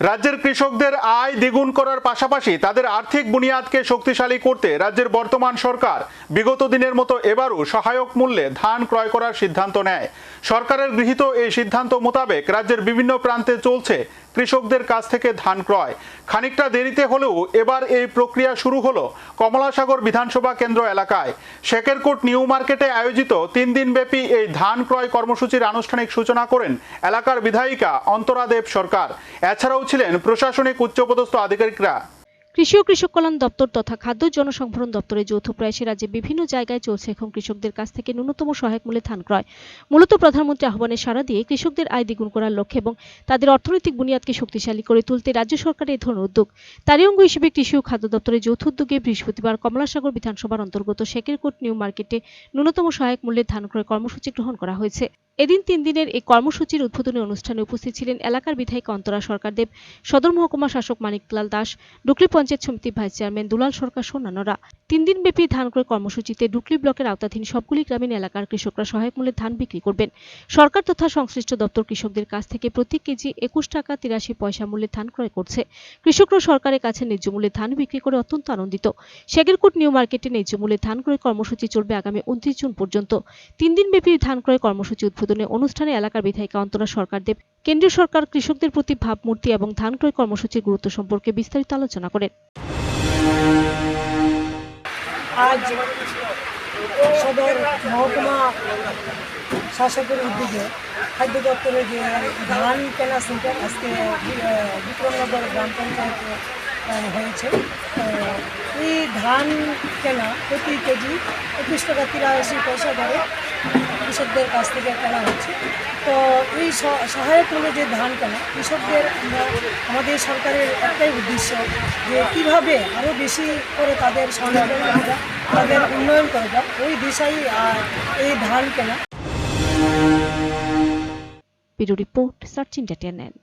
রাজ্যের কৃষকদের আয় দ্বিগুণ করার পাশাপাশি তাদের আর্থিক বুনিয়াদকে শক্তিশালী করতে রাজ্যের বর্তমান সরকার বিগত দিনের মতো এবারও সহায়ক মূল্যে ধান ক্রয় করার সিদ্ধান্ত নেয়। সরকারের গৃহীত এই সিদ্ধান্ত মোতাবেক রাজ্যের বিভিন্ন প্রান্তে চলছে কৃষকদের কাছ থেকে ধান ক্রয়। খানিকটা দেরিতে হলেও এবার এই প্রক্রিয়া শুরু হলো কমলাসাগর বিধানসভা কেন্দ্র এলাকায়। শেকেরকোট নিউ মার্কেটে আয়োজিত তিন দিনব্যাপী এই ধান ক্রয় কর্মসূচির আনুষ্ঠানিক সূচনা করেন এলাকার বিধায়িকা অন্তরা দেব সরকার। এছাড়াও ছিলেন প্রশাসনিক উচ্চপদস্থ আধিকারিকরা। কৃষি ও কৃষক কল্যাণ দপ্তর তথা খাদ্য জনসংভরণ দপ্তরের যৌথ প্রয়াসে রাজ্যে বিভিন্ন জায়গায় চলছে এখন কৃষকদের কাছ থেকে ন্যূনতম সহায়ক মূল্যে ধান ক্রয়। মূলত প্রধানমন্ত্রী আহ্বানে সাড়া দিয়ে কৃষকদের আয় দ্বিগুণ করার লক্ষ্যে এবং তাদের অর্থনৈতিক বুনিয়াদকে শক্তিশালী করে তুলতে রাজ্য সরকারের এই ধরনের উদ্যোগ। তারই অঙ্গ হিসেবে কৃষি ও খাদ্য দপ্তরের যৌথ উদ্যোগে বৃহস্পতিবার কমলাসাগর বিধানসভার অন্তর্গত শেকেরকোট নিউ মার্কেটে ন্যূনতম সহায়ক মূল্যে ধান ক্রয় কর্মসূচি গ্রহণ করা হয়েছে। এদিন তিন দিনের এই কর্মসূচির উদ্বোধনী অনুষ্ঠানে উপস্থিত ছিলেন এলাকার বিধায়িকা অন্তরা সরকারদেব, সদর মহকুমা শাসক মানিকলাল দাস, ডুকলি পঞ্চায়েত সমিতির ভাইস চেয়ারম্যান দুলাল সরকার অন্যান্যরা তিন দিনব্যাপী ধান ক্রয় কর্মসূচিতে ডুকলি ব্লকের আওতাধীন সবগুলি গ্রামীণ এলাকার কৃষকরা সহায়ক মূল্যে ধান বিক্রি করবেন। সরকার তথা সংশ্লিষ্ট দপ্তর কৃষকদের কাছ থেকে প্রতি কেজি একুশ টাকা তিরাশি পয়সা মূল্যে ধান ক্রয় করছে। কৃষকরা সরকারের কাছে ন্যায্য মূল্যে ধান বিক্রি করে অত্যন্ত আনন্দিত। শেগেরকোট নিউ মার্কেটে ন্যায্য মূল্যে ধান ক্রয় কর্মসূচি চলবে আগামী উনত্রিশ জুন পর্যন্ত। তিন দিন ব্যাপী ধান ক্রয় কর্মসূচি উদ্বোধনে অনুষ্ঠানে এলাকার বিধায়িকা অন্তরা সরকার দেব, কেন্দ্রীয় সরকার কৃষকদের প্রতি ভাবমূর্তি এবং ধান ক্রয় কর্মসূচির গুরুত্ব সম্পর্কে বিস্তারিত আলোচনা করেন। আজ সদর মহকুমা শাসকের উদ্যোগে খাদ্য দপ্তরের যে ধান কেনা সেন্টার আজকে বিক্রমনগর গ্রাম পঞ্চায়েতে হয়েছে। এই ধান কেনা প্রতি কেজি একুশ টাকা তিরাশি পয়সা করে। কৃষকদের কাছ থেকে কেনা হচ্ছে। তো এই সহায়ক মূল্যে যে ধান কেনা, কৃষকদের আমাদের সরকারের একটাই উদ্দেশ্য যে কীভাবে আরও বেশি করে তাদের করা তাদের উন্নয়ন করা যায়। ওই দিশাই এই ধান কেনা। Bureau report, search entertainment